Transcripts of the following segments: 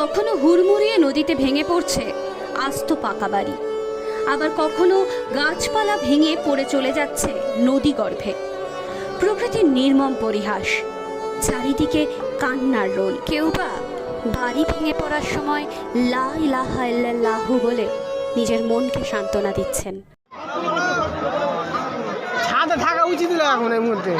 কখনো হুড়মুড়িয়ে নদীতে ভেঙে পড়ছে আস্ত পাকা বাড়ি। আবার কখনো গাছপালা ভেঙে পড়ে চলে যাচ্ছে নদী গর্ভে। প্রকৃতির নির্মম পরিহাস চারিদিকে কান্নার রোল। কেউ বা বাড়ি ভেঙে পড়ার সময় লা ইলাহা ইল্লাল্লাহু বলে নিজের মনকে সান্ত্বনা দিচ্ছেন। ছাদে থাকা উচিত না এখন এই মুহূর্তে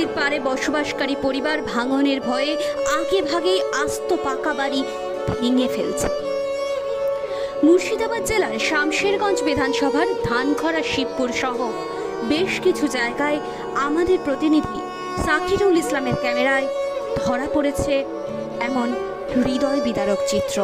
নদীর পাড়ে বসবাসকারী পরিবার ভাঙনের ভয়ে আগে ভাগেই আস্ত পাকা বাড়ি ভেঙে ফেলছে। মুর্শিদাবাদ জেলার শামশেরগঞ্জ বিধানসভার ধানখরা শিবপুর সহ বেশ কিছু জায়গায় আমাদের প্রতিনিধি সাকিরুল ইসলামের ক্যামেরায় ধরা পড়েছে এমন হৃদয় বিদারক চিত্র।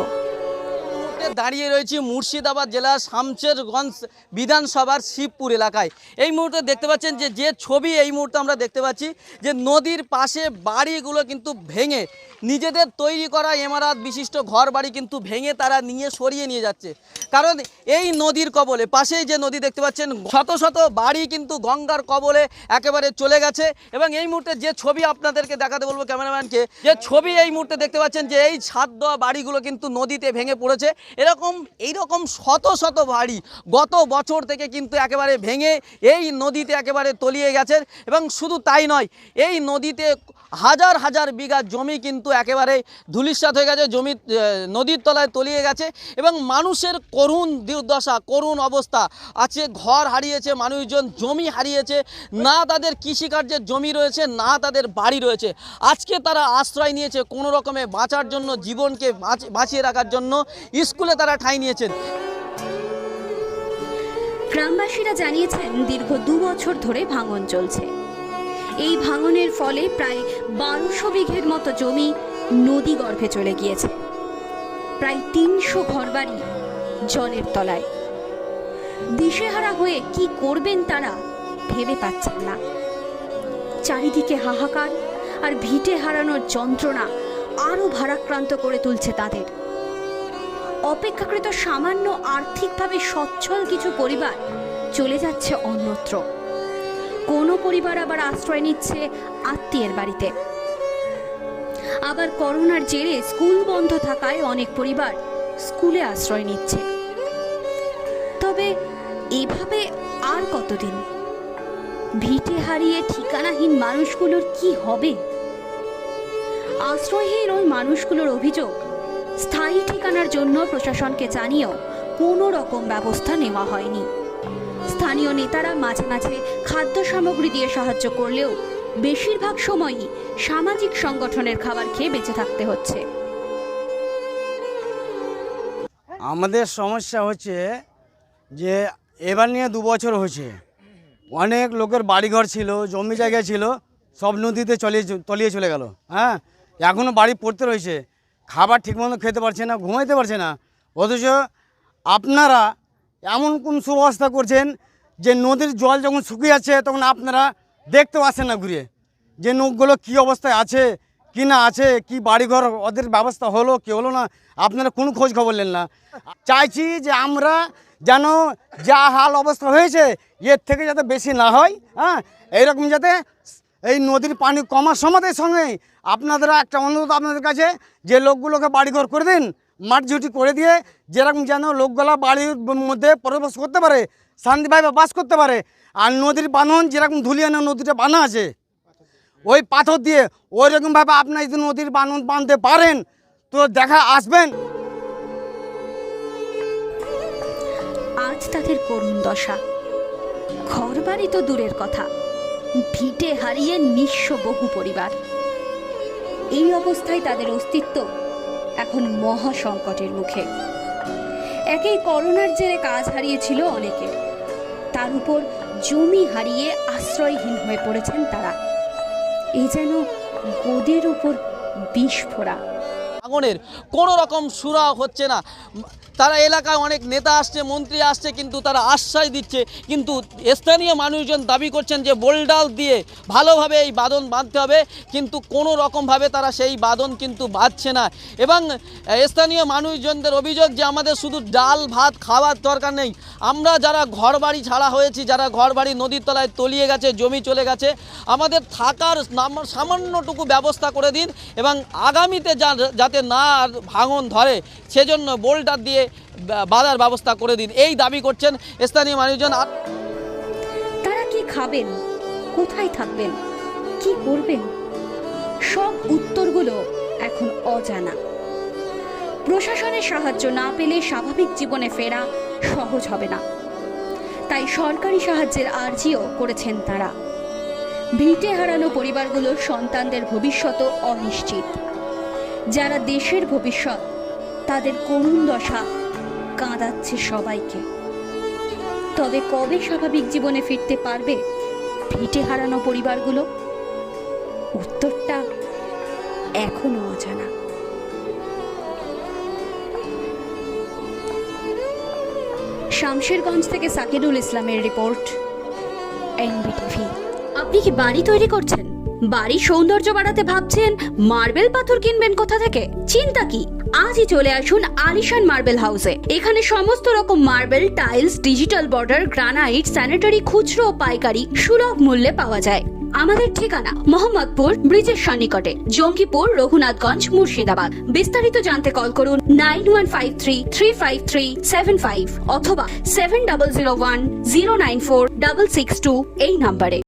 মুহূর্তে দাঁড়িয়ে রয়েছি মুর্শিদাবাদ জেলার শামচেরগঞ্জ বিধানসভার শিবপুর এলাকায়। এই মুহূর্তে দেখতে পাচ্ছেন যে যে ছবি এই মুহূর্তে আমরা দেখতে পাচ্ছি যে, নদীর পাশে বাড়িগুলো কিন্তু ভেঙে নিজেদের তৈরি করা এমারাত বিশিষ্ট ঘর বাড়ি কিন্তু ভেঙে তারা নিয়ে সরিয়ে নিয়ে যাচ্ছে। কারণ এই নদীর কবলে, পাশেই যে নদী দেখতে পাচ্ছেন, শত শত বাড়ি কিন্তু গঙ্গার কবলে একেবারে চলে গেছে এবং এই মুহূর্তে যে ছবি আপনাদেরকে দেখাতে বলব ক্যামেরাম্যানকে, যে ছবি এই মুহূর্তে দেখতে পাচ্ছেন যে এই ছাদ দেওয়া বাড়িগুলো কিন্তু নদীতে ভেঙে পড়েছে। এরকম, এইরকম শত শত বাড়ি গত বছর থেকে কিন্তু একেবারে ভেঙে এই নদীতে একেবারে তলিয়ে গেছে এবং শুধু তাই নয়, এই নদীতে হাজার হাজার বিঘা জমি কিন্তু একেবারে ধুলিস্বাত হয়ে গেছে, জমি নদীর তলায় তলিয়ে গেছে এবং মানুষের করুণ দুর্দশা, করুণ অবস্থা। আছে ঘর হারিয়েছে, মানুষজন জমি হারিয়েছে, না তাদের কৃষিকার্যের জমি রয়েছে, না তাদের বাড়ি রয়েছে। আজকে তারা আশ্রয় নিয়েছে কোনো রকমে বাঁচার জন্য, জীবনকে বাঁচ- বাঁচিয়ে রাখার জন্য। স্কুলে তারা ঠাঁই নিয়েছেন। গ্রামবাসীরা জানিয়েছেন, দীর্ঘ দু বছর ধরে ভাঙন চলছে। এই ভাঙনের ফলে প্রায় বারোশো বিঘের মতো জমি নদী গর্ভে চলে গিয়েছে। প্রায় তিনশো ঘরবাড়ি জলের তলায়। দিশেহারা হয়ে কি করবেন তারা ভেবে পাচ্ছেন না। চারিদিকে হাহাকার আর ভিটে হারানোর যন্ত্রণা আরও ভারাক্রান্ত করে তুলছে তাদের। অপেক্ষাকৃত সামান্য আর্থিকভাবে সচ্ছল কিছু পরিবার চলে যাচ্ছে অন্যত্র। কোনো পরিবার আবার আশ্রয় নিচ্ছে আত্মীয়ের বাড়িতে। আবার করোনার জেরে স্কুল বন্ধ থাকায় অনেক পরিবার স্কুলে আশ্রয় নিচ্ছে। তবে এভাবে আর কতদিন? ভিটে হারিয়ে ঠিকানাহীন মানুষগুলোর কি হবে? আশ্রয়হীন ওই মানুষগুলোর অভিযোগ, স্থায়ী ঠিকানার জন্য প্রশাসনকে জানিয়েও কোনো রকম ব্যবস্থা নেওয়া হয়নি। স্থানীয় নেতারা মাঝে মাঝে খাদ্য সামগ্রী দিয়ে সাহায্য করলেও বেশিরভাগ সময়ই সামাজিক সংগঠনের খাবার খেয়ে বেঁচে থাকতে হচ্ছে। আমাদের সমস্যা হচ্ছে যে এবার নিয়ে দু বছর হয়েছে। অনেক লোকের বাড়িঘর ছিল, জমি জায়গা ছিল, সব নদীতে চলিয়ে তলিয়ে চলে গেল। হ্যাঁ? এখনও বাড়ি পড়তে রয়েছে। খাবার ঠিকমতো খেতে পারছে না, ঘুমাইতে পারছে না। অথচ আপনারা এমন কোন সুব্যবস্থা করছেন যে নদীর জল যখন শুকিয়ে যাচ্ছে, তখন আপনারা দেখতেও আসেন না ঘুরে যে নৌকগুলো কী অবস্থায় আছে, কি না আছে, কি বাড়িঘর, ওদের ব্যবস্থা হলো, কি হলো না, আপনারা কোনো খোঁজ খবর নেন না। চাইছি যে আমরা যেন যা হাল অবস্থা হয়েছে, এর থেকে যাতে বেশি না হয় হ্যাঁ? এইরকম যাতে এই নদীর পানি কমার সমাতের সঙ্গে আপনাদের একটা অনুরোধ আপনাদের কাছে, যে লোকগুলোকে বাড়িঘর করে দিন মাঠ ঝুটি করে দিয়ে যেরকম যেন লোকগুলা বাড়ির মধ্যে প্রবেশ করতে পারে, শান্তিভাবে বাস করতে পারে, আর নদীর বাঁধন যেরকম ধুলিয়ানো নদীটা বানা আছে, ওই পাথর দিয়ে ওই রকমভাবে আপনার যদি নদীর বাঁধন বাঁধতে পারেন, তো দেখা আসবেন। আজ তাদের করুণ দশা। ঘরবাড়ি তো দূরের কথা। ভিটে হারিয়ে নিঃস্ব বহু পরিবার। এই অবস্থায় তাদের অস্তিত্ব এখন মহা সংকটের মুখে। একেই করোনার জেরে কাজ হারিয়েছিল অনেকে। তার উপর জমি হারিয়ে আশ্রয়হীন হয়ে পড়েছেন তারা। এই যেন গোদের উপর বিষ ফোড়া আগুনের কোনো রকম সুরা হচ্ছে না। তারা এলাকায় অনেক নেতা আসছে, মন্ত্রী আসছে, কিন্তু তারা আশ্বাস দিচ্ছে। কিন্তু স্থানীয় মানুষজন দাবি করছেন যে বোলডাল দিয়ে ভালোভাবে এই বাঁধন বাঁধতে হবে, কিন্তু কোনো রকমভাবে তারা সেই বাঁধন কিন্তু বাঁধছে না। এবং স্থানীয় মানুষজনদের অভিযোগ যে আমাদের শুধু ডাল, ভাত খাওয়ার দরকার নেই। আমরা যারা ঘরবাড়ি ছাড়া হয়েছি, যারা ঘরবাড়ি নদীর তলায় তলিয়ে গেছে, জমি চলে গেছে, আমাদের থাকার সামান্যটুকু ব্যবস্থা করে দিন এবং আগামীতে যাতে না আর ভাঙন ধরে, সেজন্য বোল্টার দিয়ে বাঁধার ব্যবস্থা করে দিন। এই দাবি করছেন স্থানীয় মানুষজন। তারা কি খাবেন? কোথায় থাকবেন? কি করবেন? সব উত্তরগুলো এখন অজানা। প্রশাসনের সাহায্য না পেলে স্বাভাবিক জীবনে ফেরা সহজ হবে না। তাই সরকারি সাহায্যের আর্জিও করেছেন তারা। ভিটে হারানো পরিবারগুলোর সন্তানদের ভবিষ্যৎ অনিশ্চিত। যারা দেশের ভবিষ্যৎ তাদের করুণ দশা কাঁদাচ্ছে সবাইকে। তবে কবে স্বাভাবিক জীবনে ফিরতে পারবে ভিটে হারানো পরিবারগুলো? উত্তরটা এখনও অজানা। শামশেরগঞ্জ থেকে সাকিরুল ইসলামের রিপোর্ট, এনবিটিভি। আপনি কি বাড়ি তৈরি করছেন? বাড়ির সৌন্দর্য বাড়াতে ভাবছেন? মার্বেল পাথর কিনবেন কোথা থেকে? চিন্তা কি? আজই চলে আসুন আলিশান মার্বেল হাউসে। এখানে সমস্ত রকম marble, tiles, digital border, granite, sanitary, খুচরো ও পাইকারি সুলভ মূল্যে পাওয়া যায়। আমাদের ঠিকানা মোহাম্মদপুর ব্রিজের সন্নিকটে, জঙ্গিপুর, রঘুনাথগঞ্জ, মুর্শিদাবাদ। বিস্তারিত জানতে কল করুন nine one five three three five three seven five অথবা seven double zero one zero nine four double six two এই নাম্বারে।